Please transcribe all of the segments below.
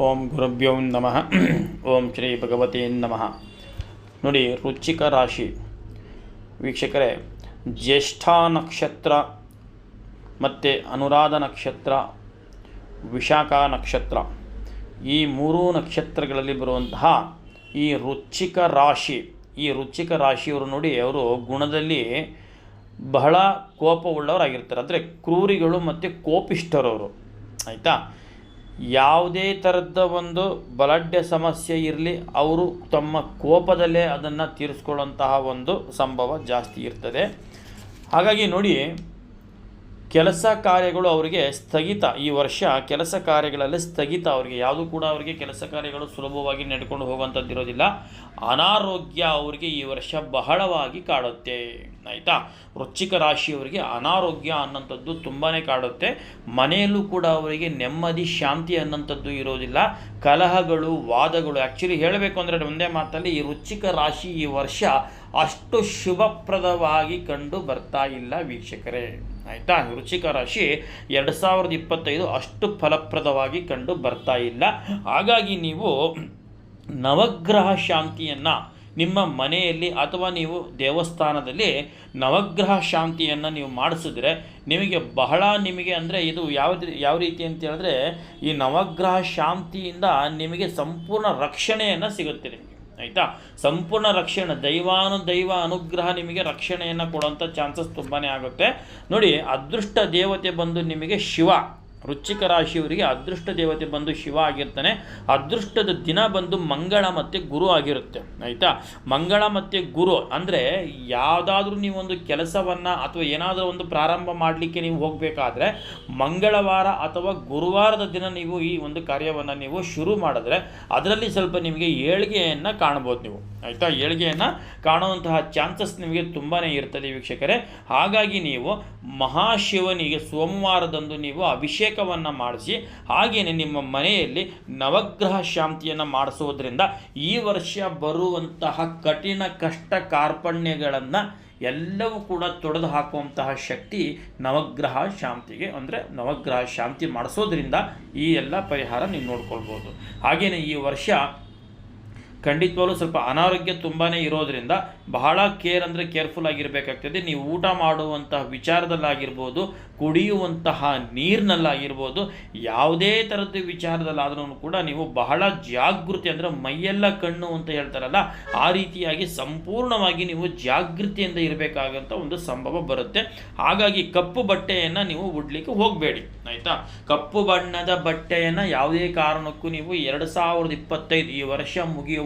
ಓಂ ಗುರುಭ್ಯೋ ನಮಃ. ಓಂ ಶ್ರೀ ಭಗವತಿ ನಮಃ. ನೋಡಿ, ರುಚಿಕ ರಾಶಿ. ವೀಕ್ಷಕರೇ, ಜ್ಯೇಷ್ಠ ನಕ್ಷತ್ರ ಮತ್ತು ಅನುರಾಧ ನಕ್ಷತ್ರ, ವಿಶಾಖ ನಕ್ಷತ್ರ, ಈ ಮೂರೂ ನಕ್ಷತ್ರಗಳಲ್ಲಿ ಬರುವಂತಹ ಈ ರುಚಿಕ ರಾಶಿ, ಈ ರುಚಿಕ ರಾಶಿಯವರು ನೋಡಿ, ಅವರು ಗುಣದಲ್ಲಿ ಬಹಳ ಕೋಪವುಳ್ಳವರಾಗಿರ್ತಾರೆ. ಅಂದರೆ ಕ್ರೂರಿಗಳು ಮತ್ತು ಕೋಪಿಷ್ಠರವರು. ಆಯಿತಾ? ಯಾವುದೇ ಥರದ ಒಂದು ಬಲಾಢ್ಯ ಸಮಸ್ಯೆ ಇರಲಿ, ಅವರು ತಮ್ಮ ಕೋಪದಲ್ಲೇ ಅದನ್ನು ತೀರಿಸ್ಕೊಳ್ಳುವಂತಹ ಒಂದು ಸಂಭವ ಜಾಸ್ತಿ ಇರ್ತದೆ. ಹಾಗಾಗಿ ನೋಡಿ ಕೆಲಸ ಕಾರ್ಯಗಳು ಅವರಿಗೆ ಸ್ಥಗಿತ. ಈ ವರ್ಷ ಕೆಲಸ ಕಾರ್ಯಗಳಲ್ಲಿ ಸ್ಥಗಿತ. ಅವರಿಗೆ ಯಾವುದು ಕೂಡ ಅವರಿಗೆ ಕೆಲಸ ಕಾರ್ಯಗಳು ಸುಲಭವಾಗಿ ನಡ್ಕೊಂಡು ಹೋಗುವಂಥದ್ದು ಇರೋದಿಲ್ಲ. ಅನಾರೋಗ್ಯ ಅವರಿಗೆ ಈ ವರ್ಷ ಬಹಳವಾಗಿ ಕಾಡುತ್ತೆ. ಆಯಿತಾ? ವೃಶ್ಚಿಕ ರಾಶಿಯವರಿಗೆ ಅನಾರೋಗ್ಯ ಅನ್ನೋಂಥದ್ದು ತುಂಬಾ ಕಾಡುತ್ತೆ. ಮನೆಯಲ್ಲೂ ಕೂಡ ಅವರಿಗೆ ನೆಮ್ಮದಿ, ಶಾಂತಿ ಅನ್ನೋಂಥದ್ದು ಇರೋದಿಲ್ಲ. ಕಲಹಗಳು, ವಾದಗಳು. ಆ್ಯಕ್ಚುಲಿ ಹೇಳಬೇಕು ಅಂದರೆ ಒಂದೇ ಮಾತಲ್ಲಿ, ಈ ವೃಶ್ಚಿಕ ರಾಶಿ ಈ ವರ್ಷ ಅಷ್ಟು ಶುಭಪ್ರದವಾಗಿ ಕಂಡು ಬರ್ತಾ ಇಲ್ಲ ವೀಕ್ಷಕರೇ. ಆಯಿತಾ? ವೃಶ್ಚಿಕ ರಾಶಿ ಎರಡು ಸಾವಿರದ ಇಪ್ಪತ್ತೈದು ಅಷ್ಟು ಫಲಪ್ರದವಾಗಿ ಕಂಡು ಬರ್ತಾ ಇಲ್ಲ. ಹಾಗಾಗಿ ನೀವು ನವಗ್ರಹ ಶಾಂತಿಯನ್ನು ನಿಮ್ಮ ಮನೆಯಲ್ಲಿ ಅಥವಾ ನೀವು ದೇವಸ್ಥಾನದಲ್ಲಿ ನವಗ್ರಹ ಶಾಂತಿಯನ್ನು ನೀವು ಮಾಡಿಸಿದ್ರೆ ನಿಮಗೆ ಬಹಳ ನಿಮಗೆ ಅಂದರೆ ಇದು ಯಾವ ಯಾವ ರೀತಿ ಅಂತ ಹೇಳಿದ್ರೆ ಈ ನವಗ್ರಹ ಶಾಂತಿಯಿಂದ ನಿಮಗೆ ಸಂಪೂರ್ಣ ರಕ್ಷಣೆಯನ್ನು ಸಿಗುತ್ತೆ ನಿಮಗೆ. ಆಯಿತಾ? ಸಂಪೂರ್ಣ ರಕ್ಷಣೆ, ದೈವಾನು ದೈವ ಅನುಗ್ರಹ ನಿಮಗೆ ರಕ್ಷಣೆಯನ್ನು ಕೊಡುವಂಥ ಚಾನ್ಸಸ್ ತುಂಬಾ ಆಗುತ್ತೆ. ನೋಡಿ, ಅದೃಷ್ಟ ದೇವತೆ ಬಂದು ನಿಮಗೆ ಶಿವ. ವೃಶ್ಚಿಕ ರಾಶಿಯವರಿಗೆ ಅದೃಷ್ಟ ದೇವತೆ ಬಂದು ಶಿವ ಆಗಿರ್ತಾನೆ. ಅದೃಷ್ಟದ ದಿನ ಬಂದು ಮಂಗಳ ಮತ್ತು ಗುರು ಆಗಿರುತ್ತೆ. ಆಯಿತಾ? ಮಂಗಳ ಮತ್ತು ಗುರು ಅಂದರೆ ಯಾವುದಾದ್ರೂ ನೀವೊಂದು ಕೆಲಸವನ್ನು ಅಥವಾ ಏನಾದರೂ ಒಂದು ಪ್ರಾರಂಭ ಮಾಡಲಿಕ್ಕೆ ನೀವು ಹೋಗಬೇಕಾದ್ರೆ ಮಂಗಳವಾರ ಅಥವಾ ಗುರುವಾರದ ದಿನ ನೀವು ಈ ಒಂದು ಕಾರ್ಯವನ್ನು ನೀವು ಶುರು ಮಾಡಿದ್ರೆ ಅದರಲ್ಲಿ ಸ್ವಲ್ಪ ನಿಮಗೆ ಏಳಿಗೆಯನ್ನು ಕಾಣ್ಬೋದು ನೀವು. ಆಯಿತಾ? ಏಳಿಗೆಯನ್ನು ಕಾಣುವಂತಹ ಚಾನ್ಸಸ್ ನಿಮಗೆ ತುಂಬಾ ಇರ್ತದೆ ವೀಕ್ಷಕರೇ. ಹಾಗಾಗಿ ನೀವು ಮಹಾಶಿವನಿಗೆ ಸೋಮವಾರದಂದು ನೀವು ಅಭಿಷೇಕವನ್ನು ಮಾಡಿಸಿ ಹಾಗೆಯೇ ನಿಮ್ಮ ಮನೆಯಲ್ಲಿ ನವಗ್ರಹ ಶಾಂತಿಯನ್ನು ಮಾಡಿಸೋದ್ರಿಂದ ಈ ವರ್ಷ ಬರುವಂತಹ ಕಠಿಣ ಕಷ್ಟ ಕಾರ್ಪಣ್ಯಗಳನ್ನು ಎಲ್ಲವೂ ಕೂಡ ತೊಡೆದು ಹಾಕುವಂತಹ ಶಕ್ತಿ ನವಗ್ರಹ ಶಾಂತಿಗೆ, ಅಂದರೆ ನವಗ್ರಹ ಶಾಂತಿ ಮಾಡಿಸೋದ್ರಿಂದ ಈ ಎಲ್ಲ ಪರಿಹಾರ ನೀವು ನೋಡ್ಕೊಳ್ಬೋದು. ಹಾಗೆಯೇ ಈ ವರ್ಷ ಖಂಡಿತವಾಗ್ಲೂ ಸ್ವಲ್ಪ ಅನಾರೋಗ್ಯ ತುಂಬಾ ಇರೋದರಿಂದ ಬಹಳ ಕೇರ್ ಅಂದರೆ ಕೇರ್ಫುಲ್ ಆಗಿರಬೇಕಾಗ್ತದೆ. ನೀವು ಊಟ ಮಾಡುವಂತಹ ವಿಚಾರದಲ್ಲಾಗಿರ್ಬೋದು, ಕುಡಿಯುವಂತಹ ನೀರಿನಲ್ಲಾಗಿರ್ಬೋದು, ಯಾವುದೇ ಥರದ ವಿಚಾರದಲ್ಲಾದ್ರೂ ಕೂಡ ನೀವು ಬಹಳ ಜಾಗೃತಿ ಅಂದರೆ ಮೈಯೆಲ್ಲ ಕಣ್ಣು ಅಂತ ಹೇಳ್ತಾರಲ್ಲ, ಆ ರೀತಿಯಾಗಿ ಸಂಪೂರ್ಣವಾಗಿ ನೀವು ಜಾಗೃತಿಯಿಂದ ಇರಬೇಕಾಗಂತ ಒಂದು ಸಂಭವ ಬರುತ್ತೆ. ಹಾಗಾಗಿ ಕಪ್ಪು ಬಟ್ಟೆಯನ್ನು ನೀವು ಉಡ್ಲಿಕ್ಕೆ ಹೋಗಬೇಡಿ, ಆಯಿತಾ? ಕಪ್ಪು ಬಣ್ಣದ ಬಟ್ಟೆಯನ್ನು ಯಾವುದೇ ಕಾರಣಕ್ಕೂ ನೀವು ಎರಡು ಸಾವಿರದ ಇಪ್ಪತ್ತೈದು ಈ ವರ್ಷ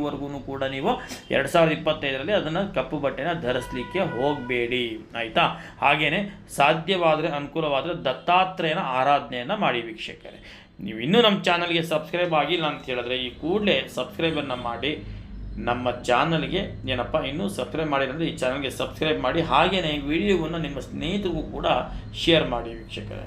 ಮುಗಿಯುವವರೆಗೂ ಕೂಡ ನೀವು ಎರಡು ಸಾವಿರದ ಇಪ್ಪತ್ತೈದರಲ್ಲಿ ಅದನ್ನು ಕಪ್ಪು ಬಟ್ಟೆನ ಧರಿಸಲಿಕ್ಕೆ ಹೋಗಬೇಡಿ. ಆಯಿತಾ? ಹಾಗೆಯೇ ಸಾಧ್ಯವಾದರೆ, ಅನುಕೂಲವಾದರೆ ದತ್ತಾತ್ರೇಯನ ಆರಾಧನೆಯನ್ನು ಮಾಡಿ ವೀಕ್ಷಕರೇ. ನೀವು ಇನ್ನೂ ನಮ್ಮ ಚಾನಲ್ಗೆ ಸಬ್ಸ್ಕ್ರೈಬ್ ಆಗಿಲ್ಲ ಅಂತ ಹೇಳಿದ್ರೆ ಈ ಕೂಡಲೇ ಸಬ್ಸ್ಕ್ರೈಬನ್ನು ಮಾಡಿ. ನಮ್ಮ ಚಾನಲ್ಗೆ ಏನಪ್ಪ, ಇನ್ನೂ ಸಬ್ಸ್ಕ್ರೈಬ್ ಮಾಡಿದ್ರೆ ಈ ಚಾನಲ್ಗೆ ಸಬ್ಸ್ಕ್ರೈಬ್ ಮಾಡಿ. ಹಾಗೆಯೇ ಈ ವಿಡಿಯೋವನ್ನು ನಿಮ್ಮ ಸ್ನೇಹಿತರಿಗೂ ಕೂಡ ಶೇರ್ ಮಾಡಿ ವೀಕ್ಷಕರೇ.